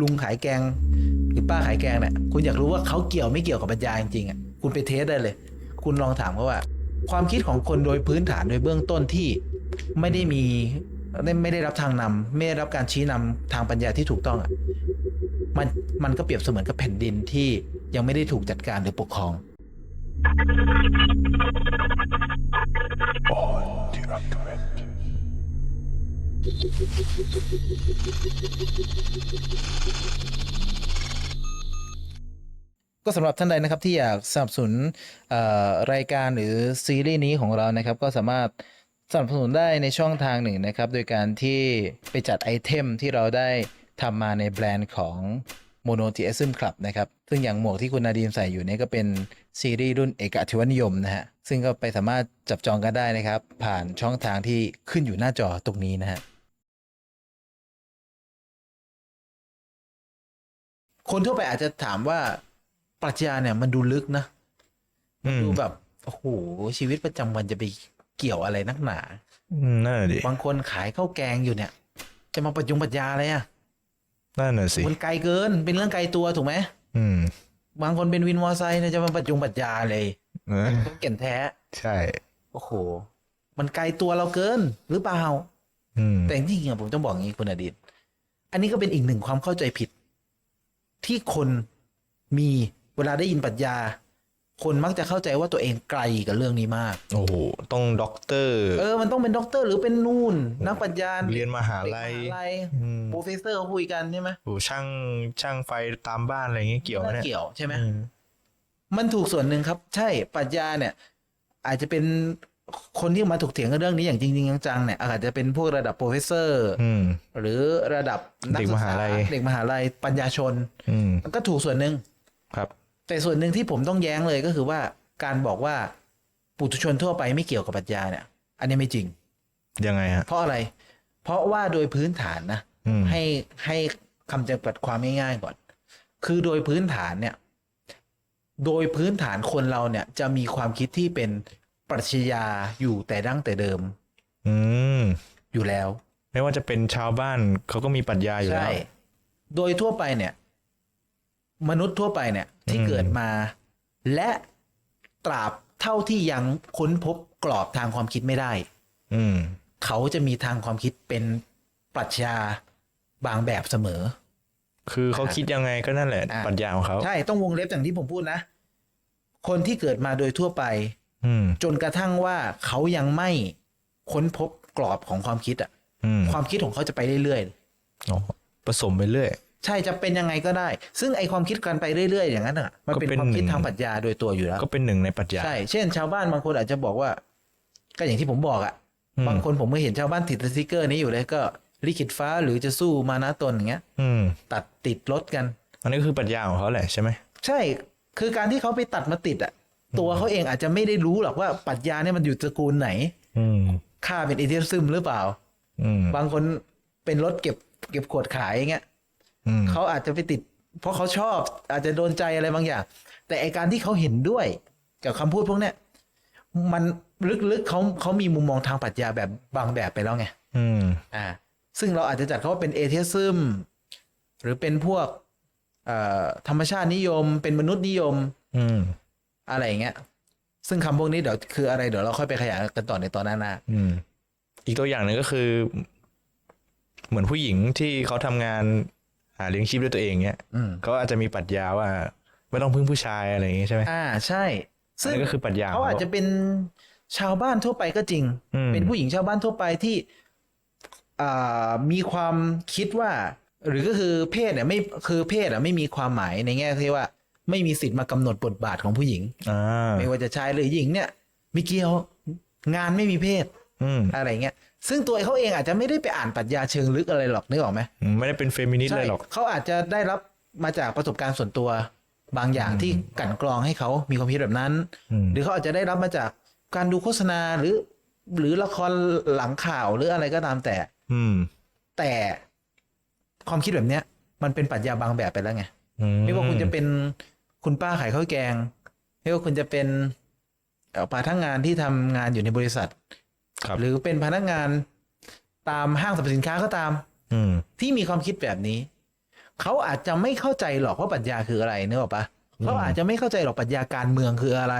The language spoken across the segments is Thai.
ลุงขายแกง หรือป้าขายแกงเนี่ยคุณอยากรู้ว่าเขาเกี่ยวไม่เกี่ยวกับปัญญาจริงๆอะคุณไปเทสได้เลย คุณลองถามเขาว่า ความคิดของคนโดยพื้นฐานโดยเบื้องต้นที่ไม่ได้มีไม่ได้รับทางนำไม่ได้รับการชี้นำทางปัญญาที่ถูกต้องอะมันมันก็เปรียบเสมือนกับแผ่นดินที่ยังไม่ได้ถูกจัดการหรือปกครอง ก็สำหรับท่านใดนะครับที่อยากสนับสนุนรายการหรือซีรีส์นี้ของเรานะครับ ก็สามารถสนับสนุนได้ในช่องทางหนึ่งนะครับ โดยการที่ไปจัดไอเทมที่เราได้ทำมาในแบรนด์ของ Mono t s m Club นะครับ ซึ่งอย่างหมวกที่คุณนาดีมใส่อยู่นี่ก็เป็นซีรีส์รุ่นเอกอัจฉริยมนะฮะ ซึ่งก็ไปสามารถจับจองกันได้นะครับ ผ่านช่องทางที่ขึ้นอยู่หน้าจอตรงนี้นะฮะ คนทั่วไปอาจจะถามว่าปรัชญาเนี่ยมันดูลึกนะอืมดูแบบโอ้โหชีวิตประจำวันจะไปเกี่ยวอะไรนักหนาอืมนั่นน่ะดิบางคนขายข้าวแกงอยู่เนี่ย จะมาประยุงปรัชญาอะไรอะนั่นน่ะสิมันไกลเกินเป็นเรื่องไกลตัวถูกไหมอืม บางคนเป็นวินมอไซค์เนี่ยจะมาประยุงปรัชญาเลยเออต้องเก่นแท้ ใช่ โอ้โห มันไกลตัวเราเกินหรือเปล่าอืมแต่จริงๆอะผมต้องบอกอย่างนี้คุณอดีต อันนี้ก็เป็นอีกหนึ่งความเข้าใจผิด ที่คนมีเวลาได้ยินปรัชญา คนมักจะเข้าใจว่าตัวเองไกลกับเรื่องนี้มาก โอ้โห ต้องด็อกเตอร์ เออ มันต้องเป็นด็อกเตอร์หรือเป็นนู่น นักปรัชญาเรียนมหาเด็กลัยมหาลัยอืมโปรเฟสเซอร์เขาคุยกันใช่ไหมโอ้ช่างช่างไฟตามบ้านอะไรอย่างเงี้ยเกี่ยวไหมเนี่ยเกี่ยวใช่ไหมอืมมันถูกส่วนหนึ่งครับ ใช่ปรัชญาเนี่ย อาจจะเป็น คนที่มาถกเถียงกันเรื่องนี้อย่างจริงๆจังๆเนี่ยอาจจะเป็นพวกระดับโปรเฟสเซอร์อืมหรือระดับนัเด็กศึมษหาลัยเด็กมหาลัยปัญญาชนอืมมันก็ถูกส่วนหนึ่งครับ แต่ส่วนหนึ่งที่ผมต้องแย้งเลยก็คือว่าการบอกว่าปุถุชนทั่วไปไม่เกี่ยวกับปรัชญาเนี่ย อันนี้ไม่จริง ยังไงฮะเพราะอะไร เพราะว่าโดยพื้นฐานนะอืมให้ให้คำจำกัดความง่ายๆก่อน คือโดยพื้นฐานเนี่ย โดยพื้นฐานคนเราเนี่ย จะมีความคิดที่เป็น ปรัชญาอยู่แต่ดั้งแต่เดิม อืม อยู่แล้ว ไม่ว่าจะเป็นชาวบ้านเขาก็มีปรัชญาอยู่แล้ใช่วโดยทั่วไปเนี่ย มนุษย์ทั่วไปเนี่ย ที่อืมเกิดมา และตราบเท่าที่ยังค้นพบกรอบทางความคิดไม่ได้ อืม เขาจะมีทางความคิดเป็นปรัชญาบางแบบเสมอ คือเขาคิดยังไงก็นั่นแหละ อะ ปรัชญาของเขา ใช่ต้องวงเล็บอย่างที่ผมพูดนะ คนที่เกิดมาโดยทั่วไปอืม จนกระทั่งว่าเขายังไม่ค้นพบกรอบของความคิดอะอืมความคิดของเขาจะไปเรื่อยอ๋อผสมไปเรื่อยๆใช่จะเป็นยังไงก็ได้ ซึ่งไอความคิดกันไปเรื่อยๆอย่างนั้นอะมันเป็นก็เป็นความคิดหนึ่งทางปรัชญาโดยตัวอยู่แล้ว ก็เป็นหนึ่งในปรัชญา ใช่ เช่น ชาวบ้านบางคนอาจจะบอกว่า ก็อย่างที่ผมบอกอะอืมบางคนผมก็เห็นชาวบ้านติดสติกเกอร์นี้อยู่เลยก็ลิขิตฟ้าหรือจะสู้มานะตนอย่างเงี้ย อืมตัดติดรถกัน อันนี้ก็คือปรัชญาของเขาแหละใช่ไหม ใช่ คือการที่เขาไปตัดมาติดอะ ตัวเขาเองอาจจะไม่ได้รู้หรอกว่าปรัชญาเนี่ยมันอยู่ตระกูลไหน อืมค่าเป็นเอเทซึมหรือเปล่า อืมบางคนเป็นรถเก็บ เก็บขวดขายอย่างเงี้ยอืมเขาอาจจะไปติด เพราะเขาชอบ อาจจะโดนใจอะไรบางอย่าง แต่ไอการที่เขาเห็นด้วย กับคำพูดพวกเนี้ยมันลึกๆเขาเขามีมุมมองทางปรัชญาแบบบางแบบไปแล้วไง อืม อ่าซึ่งเราอาจจะจัดเขาว่าเป็นเอเทซึมหรือเป็นพวกเอ่อธรรมชาตินิยม เป็นมนุษย์นิยม อืม อะไรอย่างเงี้ย ซึ่งคำพวกนี้เดี๋ยวคืออะไรเดี๋ยวเราค่อยไปขยายกันต่อในตอนหน้าอืม อีกตัวอย่างหนึ่งก็คือ เหมือนผู้หญิงที่เขาทำงานหาเลี้ยงชีพด้วยตัวเองเนี้ยๆอืมเขาอาจจะมีปรัชญาว่า ไม่ต้องพึ่งผู้ชายอะไรอย่างงี้ใช่ไหมอ่าใช่อันซึ่งนี้ก็คือปรัชญาขเขางอาจจะเป็นชาวบ้านทั่วไปก็จริง อืม เป็นผู้หญิงชาวบ้านทั่วไปที่อ่ามีความคิดว่า หรือก็คือเพศเนี่ยไม่คือเพศอะไม่มีความหมายในแง่ที่ว่า ไม่มีสิทธิ์มากำหนดบทบาทของผู้หญิงอ่าไม่ว่าจะชายหรือหญิงเนี่ยไม่เกี่ยวงานไม่มีเพศอืมอะไรเงี้ย ซึ่งตัวเขาเองอาจจะไม่ได้ไปอ่านปรัชญาเชิงลึกอะไรหรอกนึกออกไหมไม่ได้เป็นเฟมินิสต์เลยหรอกเขาอาจจะได้รับมาจากประสบการณ์ส่วนตัวบางอย่างที่กลันกรองให้เขามีความคิดแบบนั้นอืมหรือเขาอาจจะได้รับมาจากการดูโฆษณาหรือ หรือละครหลังข่าวหรืออะไรก็ตามแต่ อืม แต่ความคิดแบบเนี้ย มันเป็นปรัชญาบางแบบไปแล้วไงอืไม่ว่าคุณจะเป็น คุณป้าขายข้าวแกงไม่ว่าคุณจะเป็นเอ่อพนักงานที่ทำงานอยู่ในบริษัทครับหรือเป็นพนักงานตามห้างสรรพสินค้าก็ตาม อืมที่มีความคิดแบบนี้ เขาอาจจะไม่เข้าใจหรอกว่าปรัชญาคืออะไรเนกอะปะเขาอาจจะไม่เข้าใจหรอกปรัชญาการเมืองคืออะไร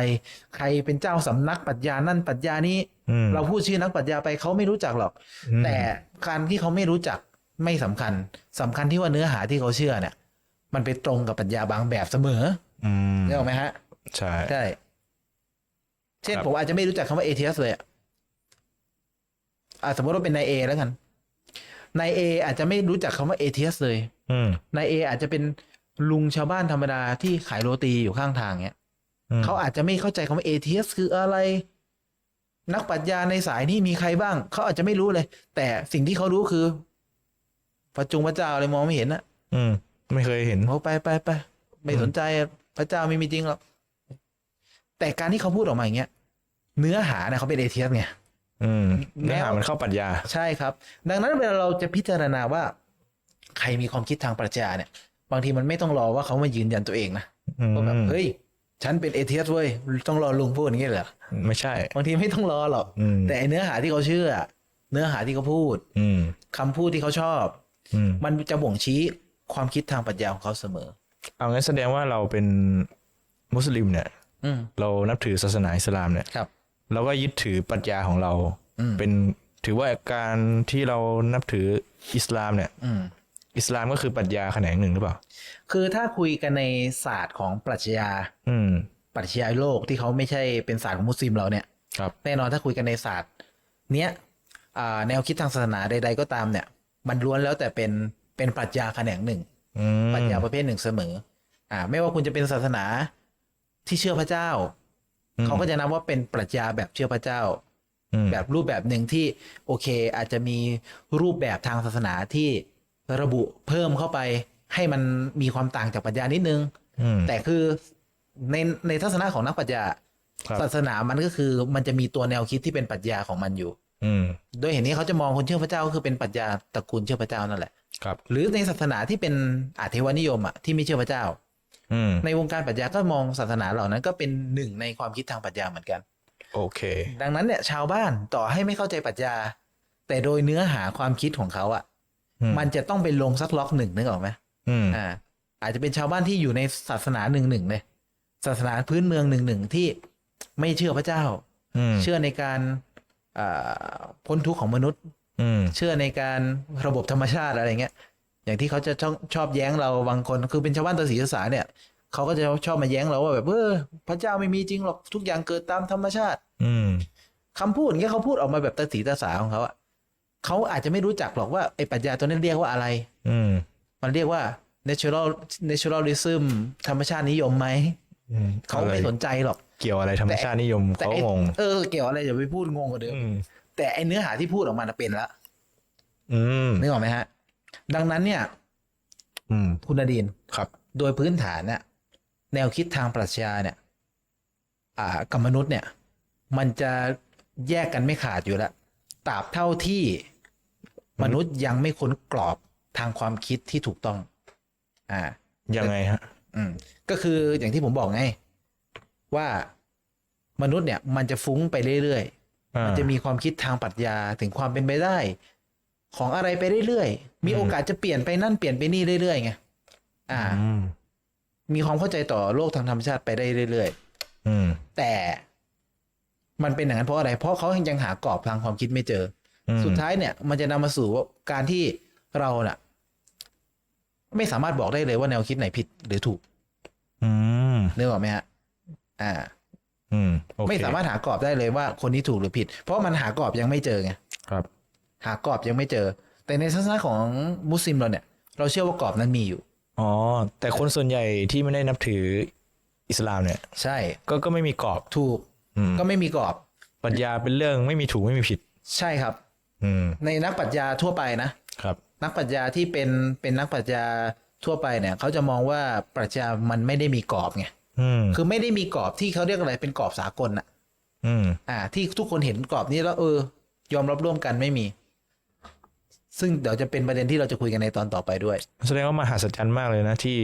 ใครเป็นเจ้าสำนักปรัชญานั่นปรัชญานี้อืมเราพูดชื่อนักปรัชญาไปเขาไม่รู้จักหรอกอืมแต่การที่เขาไม่รู้จักไม่สำคัญสำคัญที่ว่าเนื้อหาที่เขาเชื่อเนี่ย มันไปตรงกับปรัชญาบางแบบเสมอ อืมนึกออกไหมฮะ ใช่ ใช่ เช่นครับผมอาจจะไม่รู้จักคำว่าเอทีเอสเลยอะอะสมมติว่าเป็นนายเอแล้วกันนายเออาจจะไม่รู้จักคำว่าเอทีเอสเลยอืมนายเออาจจะเป็นลุงชาวบ้านธรรมดาที่ขายโรตีอยู่ข้างทางเนี้ยอืมเขาอาจจะไม่เข้าใจคำว่า ATS คืออะไร นักปรัชญาในสายนี้มีใครบ้าง เขาอาจจะไม่รู้เลย แต่สิ่งที่เขารู้คือพระจงพระเจ้าอะไรมองไม่เห็นนะอืม ไม่เคยเห็นโอ้ไปไปไปไม่สนใจอะ พระเจ้าไม่มีจริงหรอกแต่การที่เขาพูดออกมาอย่างเงี้ยเนื้อหาเนี่ยเขาเป็น ATS ไงอืมแนวเนื้อหามันเข้าปรัชญาใช่ครับ ดังนั้นเวลาเราจะพิจารณาว่า ใครมีความคิดทางปรัชญาเนี่ย บางทีมันไม่ต้องรอว่าเขามายืนยันตัวเองนะอืมว่าแบบเฮ้ยฉันเป็น ATS เว้ยต้องรอลุงพูดอย่างเงี้ยเหรอไม่ใช่ บางทีไม่ต้องรอหรอกอืมแต่ไอ้เนื้อหาที่เขาเชื่อ เนื้อหาที่เขาพูด อืมคำพูดที่เขาชอบอืมมันจะบ่งชี้ความคิดทางปรัชญาของเขาเสมอ เอางั้นแสดงว่าเราเป็นมุสลิมเนี่ยอืมเรานับถือศาสนาอิสลามเนี่ยครับเราก็ยึดถือปรัชญาของเราอืมเป็นถือว่าการที่เรานับถืออิสลามเนี่ยอืมอิสลามก็คือปรัชญาแขนงหนึ่งหรือเปล่า คือถ้าคุยกันในศาสตร์ของปรัชญา อืมปรัชญาโลกที่เขาไม่ใช่เป็นศาสตร์ของมุสลิมเราเนี่ยครับแน่นอนถ้าคุยกันในศาสตร์ เนี้ยอ่าแนวคิดทางศาสนาใด ๆ ก็ตามเนี่ย มันล้วนแล้วแต่เป็นเป็นปรัชญาแขนงหนึ่ง อืมปรัชญาประเภทหนึ่งเสมอ อ่า ไม่ว่าคุณจะเป็นศาสนาที่เชื่อพระเจ้าเขาก็จะนับว่าเป็นปรัชญาแบบเชื่อพระเจ้า อืมแบบรูปแบบหนึ่งที่โอเค อาจจะมีรูปแบบทางศาสนาที่ระบุเพิ่มเข้าไป ให้มันมีความต่างจากปรัชญานิดนึง อืม แต่คือในในทัศนะของนักปรัชญาครับ ศาสนามันก็คือมันจะมีตัวแนวคิดที่เป็นปรัชญาของมันอยู่ อืม โดยเห็นนี้เขาจะมองคนเชื่อพระเจ้าก็คือเป็นปรัชญาตระกูลเชื่อพระเจ้านั่นแหละ ครับ หรือในศาสนาที่เป็นอาเทวนิยมอะที่ไม่เชื่อพระเจ้าอืมในวงการปรัชญาก็มองศาสนาเหล่านั้น ก็เป็นหนึ่งในความคิดทางปรัชญาเหมือนกัน โอเค ดังนั้นเนี่ยชาวบ้านต่อให้ไม่เข้าใจปรัชญา แต่โดยเนื้อหาความคิดของเขาอะอืมมันจะต้องไปลงสักล็อกหนึ่งนึกออกไหมอืมอ่า อาจจะเป็นชาวบ้านที่อยู่ในศาสนาหนึ่งหนึ่งเลยศาสนาพื้นเมืองหนึ่งหนึ่งที่ไม่เชื่อพระเจ้าอืมเชื่อในการอ่าพ้นทุกข์ของมนุษย์อืม เชื่อในการระบบธรรมชาติอะไรเงี้ย อย่างที่เขาจะชอบชอบแย้งเราบางคน คือเป็นชาวบ้านตาสีตาสาเนี่ยเขาก็จะชอบมาแย้งเราว่าแบบเออพระเจ้าไม่มีจริงหรอกทุกอย่างเกิดตามธรรมชาติ อืมคำพูดอย่างเงี้ยเขาพูดออกมาแบบตาสีตาสาของเขาอะเขาอาจจะไม่รู้จักหรอกว่าไอ้ปรัชญาตัวนั้นเรียกว่าอะไร อืมมันเรียกว่า natural naturalism ธรรมชาตินิยมไหมอืมเขาไม่สนใจหรอก เกี่ยวอะไรธรรมชาตินิยมแต่เขาไอ้งงเออเกี่ยวอะไรอย่าไปพูดงงกว่าเดิมอืม แต่ไอ้เนื้อหาที่พูดออกมาน่ะเป็นละอืมนึกออกไหมฮะ ดังนั้นเนี่ย อืมคุณนาดีนครับ โดยพื้นฐานเนี่ยแนวคิดทางปรัชญาเนี่ย อ่ากับมนุษย์เนี่ย มันจะแยกกันไม่ขาดอยู่แล้วตราบเท่าที่มนุษย์ยังไม่ค้นกรอบทางความคิดที่ถูกต้อง อ่า ยังไงฮะ อืม ก็คืออย่างที่ผมบอกไง ว่ามนุษย์เนี่ย มันจะฟุ้งไปเรื่อยๆอ่า มันจะมีความคิดทางปรัชญาถึงความเป็นไปได้ ของอะไรไปเรื่อยๆ มีอืมโอกาสจะเปลี่ยนไปนั่นเปลี่ยนไปนี่เรื่อยๆไง อ่าอืมมีความเข้าใจต่อโลกทางธรรมชาติไปได้เรื่อยอืมๆแต่มันเป็นอย่างนั้นเพราะอะไร เพราะเขายังหากรอบทางความคิดไม่เจออือมสุดท้ายเนี่ย มันจะนำมาสู่การที่เราน่ะ ไม่สามารถบอกได้เลยว่าแนวคิดไหนผิดหรือถูก อืมนึกออกไหมฮะ อ่าอืมโอเค ไม่สามารถหากรอบได้เลยว่าคนนี้ถูกหรือผิด เพราะมันหากรอบยังไม่เจอไงครับ หากรอบยังไม่เจอ แต่ในทัศนะของมุสลิมเราเนี่ย เราเชื่อว่ากรอบนั้นมีอยู่อ๋อแต่คนส่วนใหญ่ที่ไม่ได้นับถืออิสลามเนี่ย ใช่ ก็ก็ไม่มีกรอบถูกอืมก็ไม่มีกรอบปรัชญาเป็นเรื่องไม่มีถูกไม่มีผิด ใช่ครับ อืมในนักปรัชญาทั่วไปนะครับ นักปรัชญาที่เป็นเป็นนักปรัชญาทั่วไปเนี่ย เขาจะมองว่าปรัชญามันไม่ได้มีกรอบไงอืม คือไม่ได้มีกรอบที่เขาเรียกอะไรเป็นกรอบสากลน่ะอืมอ่า ที่ทุกคนเห็นกรอบนี้แล้วเออ ยอมรับร่วมกันไม่มี ซึ่งเดี๋ยวจะเป็นประเด็นที่เราจะคุยกันในตอนต่อไปด้วย แสดงว่ามหัศจรรย์มากเลยนะ ที่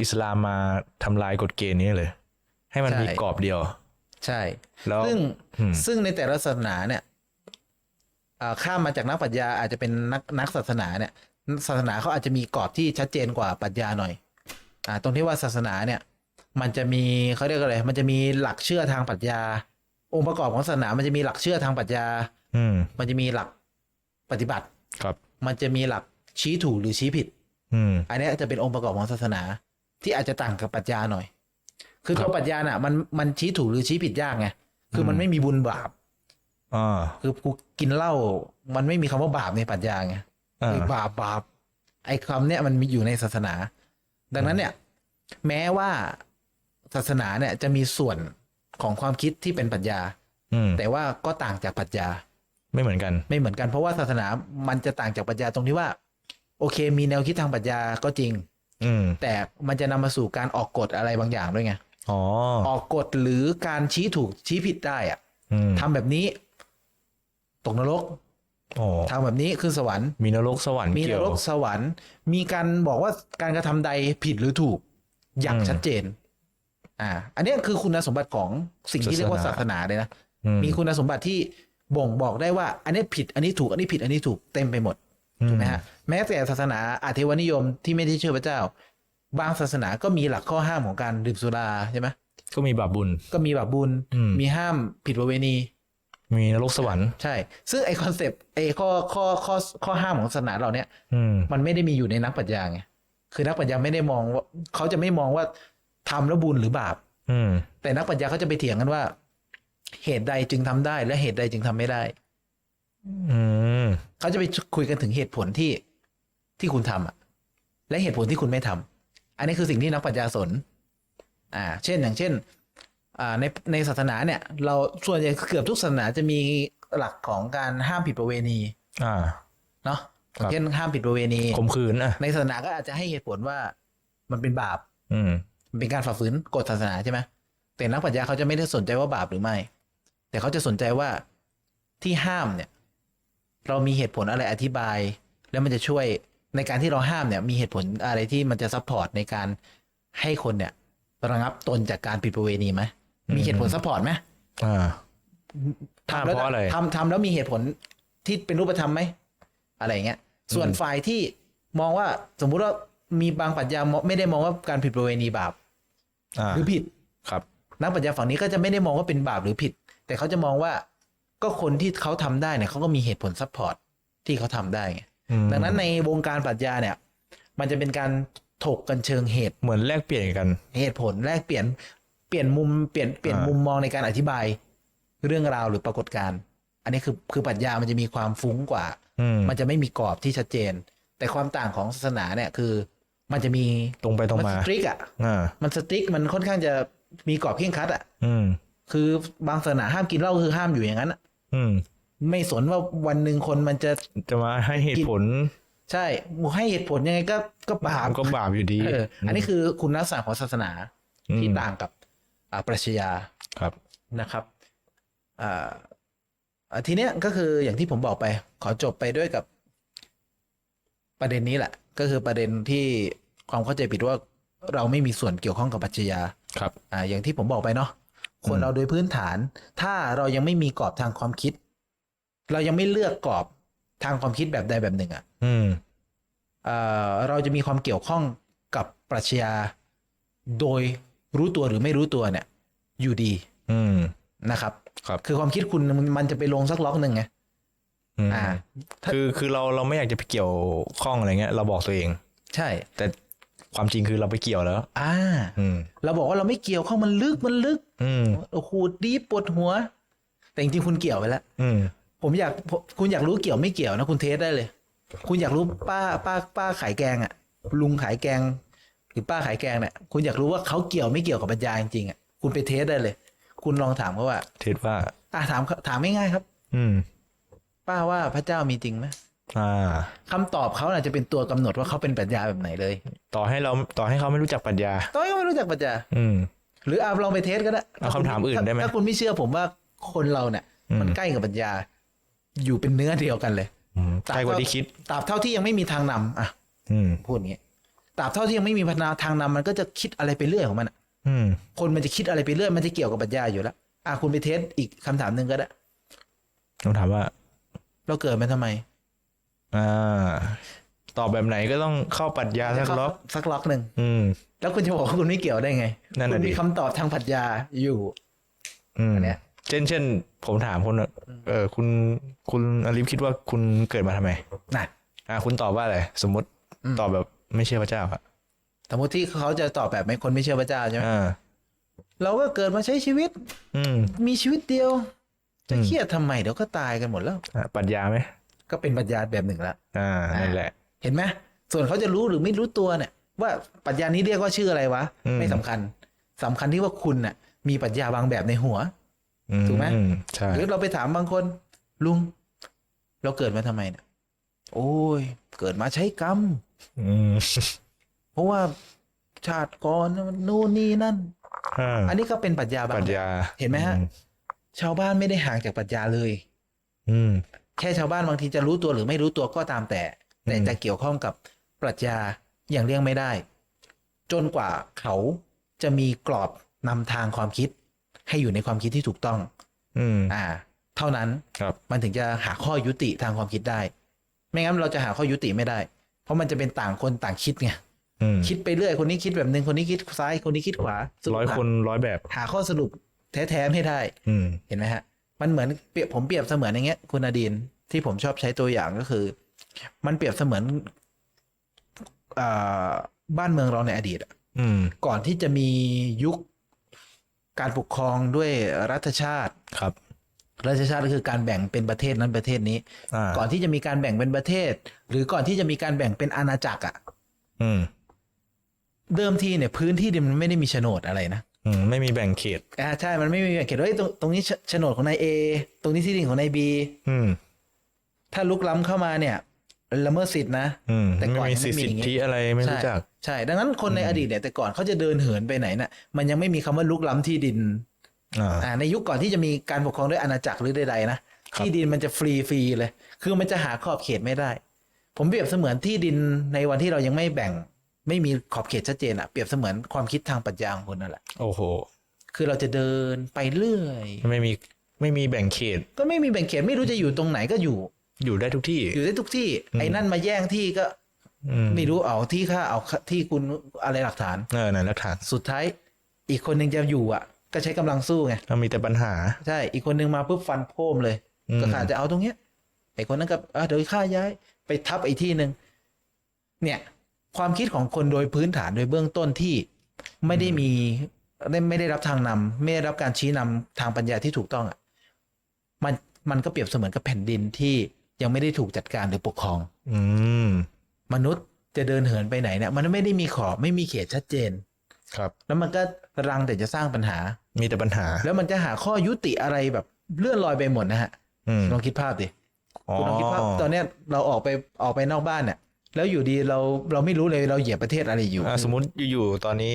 อิสลามมาทำลายกฎเกณฑ์นี้เลย ให้มันใช่มีกรอบเดียว ใช่ แล้วซึ่งอืมซึ่งในแต่ละศาสนาเนี่ยอ่าข้ามมาจากนักปรัชญาอาจจะเป็นนักนักศาสนาเนี่ย ศาสนาเขาอาจจะมีกรอบที่ชัดเจนกว่าปรัชญาหน่อย อ่า ตรงที่ว่าศาสนาเนี่ย มันจะมีเขาเรียกอะไร มันจะมีหลักเชื่อทางปรัชญา องค์ประกอบของศาสนา มันจะมีหลักเชื่อทางปรัชญา อืม มันจะมีหลักปฏิบัติ ครับ มันจะมีหลักชี้ถูกหรือชี้ผิด อืม อันเนี้ยจะเป็นองค์ประกอบของศาสนา ที่อาจจะต่างกับปรัชญาหน่อย คือครัตัวบปรัชญาน่ะ มันมันชี้ถูกหรือชี้ผิดยากไง คือมันอืมไม่มีบุญบาป อ่า คือกูกินเหล้า มันไม่มีคำว่าบาปในปรัชญาไงอ่าคือบาปบาป ไอ้คำเนี้ยมันมีอยู่ในศาสนา ดังนั้นเนี่ย แม้ว่า ศาสนาเนี่ยจะมีส่วนของความคิดที่เป็นปรัชญา อืมแต่ว่าก็ต่างจากปรัชญา ไม่เหมือนกัน ไม่เหมือนกันเพราะว่าศาสนามันจะต่างจากปรัชญาตรงที่ว่า โอเค มีแนวคิดทางปรัชญาก็จริง อืมแต่มันจะนำมาสู่การออกกฎอะไรบางอย่างด้วยไงอ๋อออกกฎหรือการชี้ถูกชี้ผิดได้อะอืมทำแบบนี้ ตกนรกอ๋อทำแบบนี้ขึ้นสวรรค์ มีนรกสวรรค์มีนเกี่ยว รกสวรรค์ มีการบอกว่าการกระทำใดผิดหรือถูก อย่างอืม ชัดเจน อ่า อันเนี้ยคือคุณสมบัติของสิ่งที่เรียกว่าศาศาสสนานาเลยนะอืมีคุณสมบัติที่บ่งบอกได้ว่า อันนี้ผิด อันนี้ถูก อันนี้ผิด อันนี้ถูกเต็มไปหมด ถูกไหมฮะ แม้แต่ศาสนาอาเทวนิยมที่ไม่ได้เชื่อพระเจ้า บางศาสนาก็มีหลักข้อห้ามของการดื่มสุราใช่ไหมก็มีบาปบุญ ก็มีแบบบุญอืมมีห้ามผิดประเวณี มีนรกสวรรค์ ใช่ ซึ่งไอคอนเซปต์ไอข้อข้อข้อข้อห้ามของศาสนาเราเนี่ยอืมมันไม่ได้มีอยู่ในนักปรัชญาไง คือนักปรัชญาไม่ได้มองว่าเขาจะไม่มองว่า ทำแล้วบุญหรือบาป อืม แต่นักปรัชญาเขาจะไปเถียงกันว่า เหตุใดจึงทำได้ และเหตุใดจึงทำไม่ได้ อืมเขาจะไปคุยกันถึงเหตุผลที่ที่คุณทำอะและเหตุผลที่คุณไม่ทำอันนี้คือสิ่งที่นักปรัชญาสน อ่า เช่นอย่างเช่น อ่าในในศาสนาเนี่ย เราส่วนใหญ่เกือบทุกศาสนาจะมีหลักของการห้ามผิดประเวณี อ่า เนาะอครับย่างเช่นห้ามผิดประเวณีข่มขืนอะในศาสนาก็อาจจะให้เหตุผลว่ามันเป็นบาป อืมมัน เป็นการฝ่าฝืนกฎศาสนาใช่ไหมแต่นักปรัชญาเขาจะไม่ได้สนใจว่าบาปหรือไม่ แต่เขาจะสนใจว่าที่ห้ามเนี่ย เรามีเหตุผลอะไรอธิบาย แล้วมันจะช่วยในการที่เราห้ามเนี่ย มีเหตุผลอะไรที่มันจะซัพพอร์ตในการให้คนเนี่ยระงับตนจากการผิดประเวณีไหมมีเหตุผลซัพพอร์ตไหมอ่าทำแล้วเพราะอะไรทำทำแล้วมีเหตุผลที่เป็นรูปธรรมไหมอะไรอย่างเงี้ย ส่วนฝ่ายที่มองว่าสมมุติว่ามีบางปรัชญามองไม่ได้มองว่าการผิดประเวณีบาปอ่า หรือผิดครับนักปรัชญาฝั่งนี้ก็จะไม่ได้มองว่าเป็นบาปหรือผิด แต่เขาจะมองว่าก็คนที่เขาทำได้เนี่ยเขาก็มีเหตุผลซัพพอร์ตที่เขาทำได้ไงอืมดังนั้นในวงการปรัชญาเนี่ย มันจะเป็นการถกกันเชิงเหตุเหมือนแลกเปลี่ยนกัน เหตุผลแลกเปลี่ยนเปลี่ยนมุมเปลี่ยนเปลี่ยนอ่ามุมุมมองในการอธิบายเรื่องราวหรือปรากฏการณ์อันนี้คือคือปรัชญามันจะมีความฟุ้งกว่าอืมมันจะไม่มีกรอบที่ชัดเจน แต่ความต่างของศาสนาเนี่ยคือ มันจะมีตรงไปตรงมันมาสตริกอะอ่ามันสตริกมันค่อนข้างจะมีกรอบเคร่งครัดอะ อืม คือบางศาสนาห้ามกินเหล้าก็คือห้ามอยู่อย่างนั้นอะอืม ไม่สนว่าวันหนึ่งคนมันจะจะมาให้เหตุผล ใช่ให้เหตุผลยังไงก็ก็บาปก็บาปอยู่ดีเอออันนี้คือคุณลักษณะของศาสนาที่อืมต่างกับอ่าปรัชญาครับนะครับอ่าอ่าทีเนี้ยก็คืออย่างที่ผมบอกไป ขอจบไปด้วยกับประเด็นนี้แหละ ก็คือประเด็นที่ ความเข้าใจผิดว่าเราไม่มีส่วนเกี่ยวข้องกับปรัชญาครับอ่าอย่างที่ผมบอกไปเนาะคนอืมเราโดยพื้นฐาน ถ้าเรายังไม่มีกรอบทางความคิด เรายังไม่เลือกกรอบทางความคิดแบบใดแบบหนึ่งอะ่ะ อืมเอ่อเราจะมีความเกี่ยวข้องกับปรัชญาโดยรู้ตัวหรือไม่รู้ตัวเนี่ย อยู่ดี อืมนะครับ ครับ คือความคิดคุณมันมันจะไปลงสักล็อกหนึ่งไงอืมอ่า คือคือเราเราไม่อยากจะไปเกี่ยวข้องอะไรเงี้ย เราบอกตัวเอง ใช่ แต่ ความจริงคือเราไปเกี่ยวแล้ว อ่าอืมเราบอกว่าเราไม่เกี่ยวข้องมันลึกมันลึก อืมโอ้โหดีปวดหัว แต่จริงๆคุณเกี่ยวไปแล้วอืมผมอยากผมคุณอยากรู้เกี่ยวไม่เกี่ยวนะคุณเทสได้เลย คุณอยากรู้ป้าป้าป้าขายแกงอะ่ะ ลุงขายแกง หรือป้าขายแกงเนี่ยคุณอยากรู้ว่าเขาเกี่ยวไม่เกี่ยวกับปัญญาจริงๆอะ่ะคุณไปเทสได้เลย คุณลองถามเขาว่า เท็ดว่า อะถามถามง่ายๆครับ อืม ป้าว่าพระเจ้ามีจริงไหม อ่าคำตอบเขาอาจจะเป็นตัวกำหนดว่าเขาเป็นปรัชญาแบบไหนเลย ต่อให้เราต่อให้เขาไม่รู้จักปรัชญาต้อยก็ไม่รู้จักปรัชญาอืม หรือเอาลองไปเทสก็ได้เอาคำถามอื่นได้ไหมถ้าคุณไม่เชื่อผมว่าคนเราเนี่ยอืมมันใกล้กับปัญญา อยู่เป็นเนื้อเดียวกันเลยอืมใกล้กว่าที่คิดตราบเท่าที่ยังไม่มีทางนำอะ อืมพูดอย่างนี้ตราบเท่าที่ยังไม่มีพัฒนาทางนำมันก็จะคิดอะไรไปเรื่อยของมันอะอืมคนมันจะคิดอะไรไปเรื่อยมันจะเกี่ยวกับปรัชญาอยู่แล้วอะคุณไปเทสอีกคำถามหนึ่งก็ได้ต้องถามว่า เราเกิดมาทำไม อ่าตตอบแบบไหนก็ต้องเข้าปรัชญาสักล็อกสักล็อกหนึ่งอืม แล้วคุณจะบอกว่าคุณไม่เกี่ยวได้ไงนั่นคุน่ะณดิมีคำตอบทางปรัชญาอยู่ อืมอันเนี้ยเช่นเช่นผมถามคุณว่าเออคุณคุณอลิฟคิดว่าคุณเกิดมาทำไมน่ะอ่า คุณตอบว่าอะไรสมมติอืมตอบแบบไม่เชื่อพระเจ้าอะสมมติที่เขาจะตอบแบบไม่คนไม่เชื่อพระเจ้าใช่ไหมอ่าเราก็เกิดมาใช้ชีวิต อืมมีชีวิตเดียว จะอืมเครียดทำไมเดี๋ยวก็ตายกันหมดแล้วอะปรัชญาไหม ก็เป็นปรัชญาแบบหนึ่งละอ่านั่นแหละ เห็นไหมส่วนเขาจะรู้หรือไม่รู้ตัวเนี่ย ว่าปรัชญานี้เรียกว่าชื่ออะไรวะอืมไม่สำคัญสำคัญที่ว่าคุณน่ะ มีปรัชญาบางแบบในหัวอืถูกไหมใช่หรือเราไปถามบางคน ลุง เราเกิดมาทำไมเนี่ยโอ้ย เกิดมาใช้กรรมอืมเพราะว่าชาติก่อนมันนู่นนี่นั่นอ่าอันนี้ก็เป็นปรัชญาปบางรัชแบบญา เห็นไหมฮะอืชาวบ้านไม่ได้ห่างจากปรัชญาเลย อืม แค่ชาวบ้านบางทีจะรู้ตัวหรือไม่รู้ตัวก็ตามแต่ แต่อืมจะเกี่ยวข้องกับปรัชญาอย่างเลี่ยงไม่ได้ จนกว่าเขาจะมีกรอบนำทางความคิด ให้อยู่ในความคิดที่ถูกต้อง อืมอ่า เท่านั้นครับ มันถึงจะหาข้อยุติทางความคิดได้ ไม่งั้นเราจะหาข้อยุติไม่ได้ เพราะมันจะเป็นต่างคนต่างคิดไงอืมคิดไปเรื่อยคนนี้คิดแบบหนึ่งคนนี้คิดซ้ายคนนี้คิดขวาสรุปร้อยหาคนร้อยแบบ หาข้อสรุปแท้ๆไม่ได้อืมเห็นไหมฮะ มันเหมือนเปรียบผมเปรียบเสมือนอย่างเงี้ย คุณอดีนที่ผมชอบใช้ตัวอย่างก็คือ มันเปรียบเสมือนอ่าบ้านเมืองเราในอดีตอะอืมก่อนที่จะมียุคการปกครองด้วยรัฐชาติครับรัฐชาติก็คือการแบ่งเป็นประเทศนั้นประเทศนี้อ่าก่อนที่จะมีการแบ่งเป็นประเทศ หรือก่อนที่จะมีการแบ่งเป็นอาณาจักรอะอืมเดิมทีเนี่ย พื้นที่เนี่ยมันไม่ได้มีโฉนดอะไรนะ อืมไม่มีแบ่งเขต อ่าใช่ มันไม่มีเขียนว่าเอ้ยตรงตรงนี้โฉนดของนายเอตรงนี้ที่ดินของนายบีอืม ถ้าลุกล้ำเข้ามาเนี่ยละเมิดสิทธินะ อืมแต่ก่อนไม่มียังไม่สิทมีอย่างงี้ธิอะไรไม่รู้ใช่จัก ใช่ ดังนั้นคนในอืมอดีตเนี่ยแต่ก่อนเขาจะเดินเหินไปไหนน่ะ มันยังไม่มีคำว่าลุกล้ำที่ดิน อ่า อ่าในยุคก่อนที่จะมีการปกครองด้วยอาณาจักรหรือใดๆนะ ครับ ที่ดินมันจะฟรีฟรีเลย คือมันจะหาขอบเขตไม่ได้ ผมเปรียบเสมือนที่ดินในวันที่เรายังไม่แบ่ง ไม่มีขอบเขตชัดเจนอะเปรียบเสมือนความคิดทางปรัชญาของคนนั่นแหละ โอ้โห คือเราจะเดินไปเรื่อย ไม่มีไม่มีแบ่งเขต ก็ไม่มีแบ่งเขตไม่รู้จะอยู่ตรงไหนก็อยู่ อยู่ได้ทุกที่ อยู่ได้ทุกที่อืมไอ้นั่นมาแย่งที่ก็อืมไม่รู้เอาที่ค่าเอาที่คุณอะไรหลักฐานเออนั่นหลักฐาน สุดท้าย อีกคนหนึ่งจะอยู่อะ ก็ใช้กำลังสู้ไงก็มีแต่ปัญหา ใช่ อีกคนหนึ่งมาปุ๊บฟันโพมเลยอืมก็ขาดจะเอาตรงเนี้ยไอ้คนนั้นก็อะเดี๋ยวฆ่าย้าย ไปทับไอ้ที่หนึ่งเนี่ย ความคิดของคนโดยพื้นฐานโดยเบื้องต้นที่ไม่ได้มีได้ไม่ได้รับทางนำไม่ได้รับการชี้นำทางปัญญาที่ถูกต้องอะมันมันก็เปรียบเสมือนกับแผ่นดินที่ยังไม่ได้ถูกจัดการหรือปกครอง อืมมนุษย์จะเดินเหินไปไหนเนี่ยมันไม่ได้มีขอบไม่มีเขตชัดเจน ครับ แล้วมันก็รังแต่จะสร้างปัญหา มีแต่ปัญหา แล้วมันจะหาข้อยุติอะไรแบบเลื่อนลอยไปหมดนะฮะอืมลองคิดภาพดิอ๋อคุณลองคิดภาพตอนเนี้ยเราออกไปออกไปนอกบ้านเนี่ย แล้วอยู่ดีเราเราไม่รู้เลยเราเหยียบประเทศอะไรอยู่อะสมมติอยู่ๆตอนนี้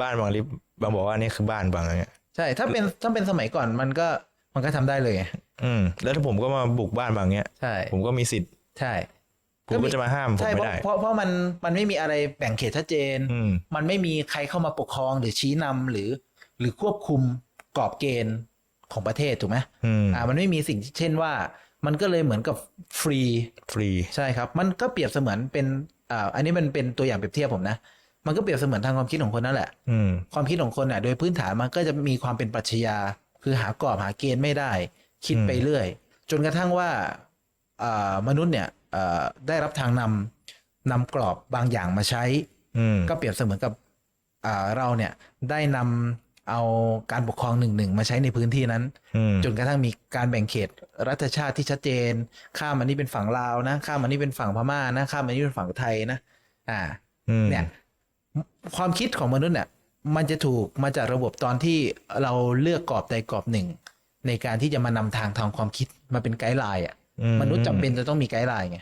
บ้านบางลิฟบางบอกว่านี่คือบ้านบางอะไรเงี้ยใช่ ถ้าเป็นถ้าเป็นสมัยก่อนมันก็มันก็ทำได้เลยไงอืม แล้วถ้าผมก็มาบุกบ้านบางเงี้ยใช่ผมก็มีสิทธิ์ใช่คุณก็จะมาห้ามผมใช่เพไม่ราะได้เพราะเพราะมันมันไม่มีอะไรแบ่งเขตชัดเจนอืมมันไม่มีใครเข้ามาปกครองหรือชี้นำหรือ หรือควบคุมกรอบเกณฑ์ของประเทศถูกไหมอืมอ่า มันไม่มีสิ่งที่เช่นว่า มันก็เลยเหมือนกับฟรีฟรีใช่ครับ มันก็เปรียบเสมือนเป็นอ่าอันนี้มันเป็นตัวอย่างเปรียบเทียบผมนะมันก็เปรียบเสมือนทางความคิดของคนนั่นแหละอืมความคิดของคนน่ะ โดยพื้นฐานมันก็จะมีความเป็นปรัชญาคือหากรอบหาเกณฑ์ไม่ได้ คิดอืมไปเรื่อย จนกระทั่งว่าอ่ามนุษย์เนี่ยอ่าได้รับทางนำนำกรอบบางอย่างมาใช้อืมก็เปรียบเสมือนกับอ่าเราเนี่ยได้นำ เอาการปกครองหนึ่งหนึ่งมาใช้ในพื้นที่นั้นอืมจนกระทั่งมีการแบ่งเขตรัฐชาติที่ชัดเจน ข้ามอันนี้เป็นฝั่งลาวนะ ข้ามอันนี้เป็นฝั่งพม่านะ ข้ามอันนี้เป็นฝั่งไทยนะ อ่าอืมเนี่ย ความคิดของมนุษย์เนี่ยมันจะถูกมาจากระบบตอนที่เราเลือกกรอบใดกรอบหนึ่ง ในการที่จะมานำทางทางความคิดมาเป็นไกด์ไลน์อะอืมนุษย์จำเป็นจะต้องมีไกด์ไลน์ไง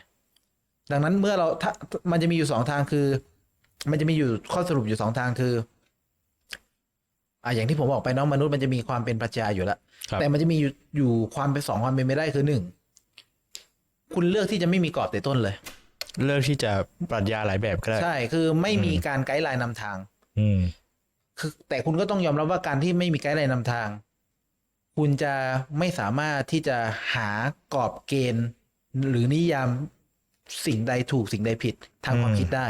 ดังนั้นเมื่อเราถ้ามันจะมีอยู่สองทางคือ มันจะมีอยู่ข้อสรุปอยู่สองทางคือ อ่าอย่างที่ผมบอกไปเน้องมนุษย์มันจะมีความเป็นปรัชญาอยู่แล้วครับ แต่มันจะมีอยู่อยู่ความเป็นสองความเป็นไม่ได้คือหนึ่งคุณเลือกที่จะไม่มีกรอบแต่ต้นเลย เลือกที่จะปรัชญาหลายแบบก็ได้ใช่คือไม่มีการไกด์ไลน์นำทาง อืม คือแต่คุณก็ต้องยอมรับว่าการที่ไม่มีไกด์ไลน์นำทาง คุณจะไม่สามารถที่จะหากรอบเกณฑ์ หรือนิยามสิ่งใดถูกสิ่งใดผิดทางความอืม คิดได้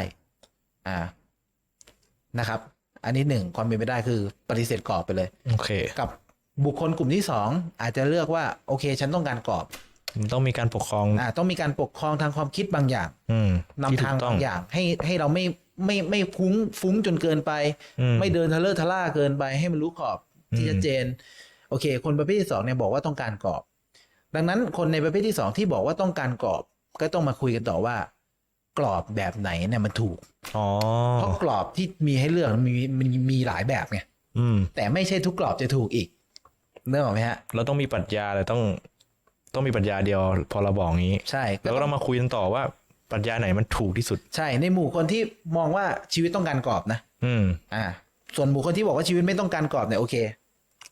อ่านะครับ อันนี้หนึ่งความเป็นไปได้คือปฏิเสธกรอบไปเลย โอเค กับบุคคลกลุ่มที่สองอาจจะเลือกว่าโอเค ฉันต้องการกรอบมันต้องมีการปกครองอ่าต้องมีการปกครองทางความคิดบางอย่างอืมนำที่ถูทางกต้องบางอย่างให้ให้เราไม่ไม่ไม่ฟุ้งฟุ้งจนเกินไปอืมไม่เดินทะเลอะทะล่าเกินไป ให้มันรู้ขอบที่อืมชัดเจน โอเค คนประเภทที่สองเนี่ยบอกว่าต้องการกรอบ ดังนั้นคนในประเภทที่สองที่บอกว่าต้องการกรอบ ก็ต้องมาคุยกันต่อว่า กรอบแบบไหนเนี่ยมันถูกอ๋อเพราะกรอบที่มีให้เลือกมันมีมันมีหลายแบบไงอืม แต่ไม่ใช่ทุกกรอบจะถูกอีกเนื้อออกไหมฮะ เราต้องมีปรัชญาเลยต้อง ต้องมีปรัชญาเดียว พอเราบอกงี้ใช่แล้วก็ต้องมาคุยกันต่อว่าปรัชญาไหนมันถูกที่สุด ใช่ในหมู่คนที่มองว่าชีวิตต้องการกรอบนะอืม อ่า ส่วนหมู่คนที่บอกว่าชีวิตไม่ต้องการกรอบเนี่ยโอเค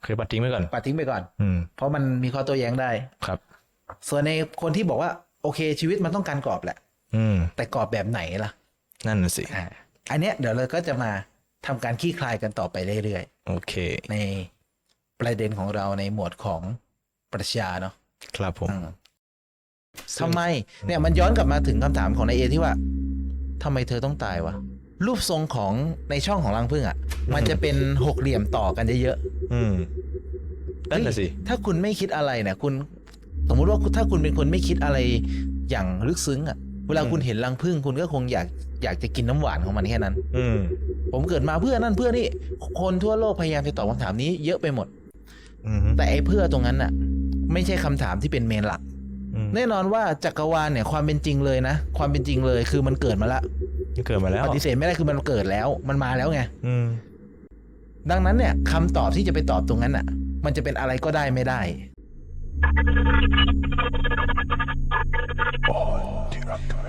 เคยปัดทิ้งไว้ก่อนปัดทิ้งไปก่อน อืม เพราะมันมีข้อโต้แย้งได้ ครับ ส่วนในคนที่บอกว่า โอเค ชีวิตมันต้องการกรอบแหละ อืมแต่กรอบแบบไหนล่ะ นั่นน่ะสิ อ่าอันเนี้ยเดี๋ยวเราก็จะมาทำการคลี่คลายกันต่อไปเรื่อยโอเค ๆ ในประเด็นของเราในหมวดของปรัชญาเนาะครับผม อืมทำไม เนี่ยมันย้อนกลับมาถึงคำถามของนายเอที่ว่าทำไมเธอต้องตายวะ รูปทรงของในช่องของรังผึ้งอะ มันจะเป็นหกเหลี่ยมต่อกันเยอะอืมๆนั่นน่ะสิ เฮ้ยถ้าคุณไม่คิดอะไรเนี่ยคุณ สมมุติว่าถ้าคุณเป็นคนไม่คิดอะไรอย่างลึกซึ้งอะ เวลาคุณเห็นรังผึ้งคุณก็คงอยากอยากจะกินน้ำหวานของมันแค่นั้น อืมผมเกิดมาเพื่อนั่นเพื่อนี่คนทั่วโลกพยายามจะตอบคำถามนี้เยอะไปหมดอืมแต่ไอ้เพื่อตรงนั้นน่ะ ไม่ใช่คำถามที่เป็นเมนหลักอืมแน่นอนว่าจักรวาลเนี่ยความเป็นจริงเลยนะ ความเป็นจริงเลยคือมันเกิดมาแล้วมันเกิดมาแล้วปฏิเสธไม่ได้คือมันเกิดแล้ว มันมาแล้วไงอืมดังนั้นเนี่ยคำตอบที่จะไปตอบตรงนั้นน่ะ มันจะเป็นอะไรก็ได้ไม่ได้ on the rocket.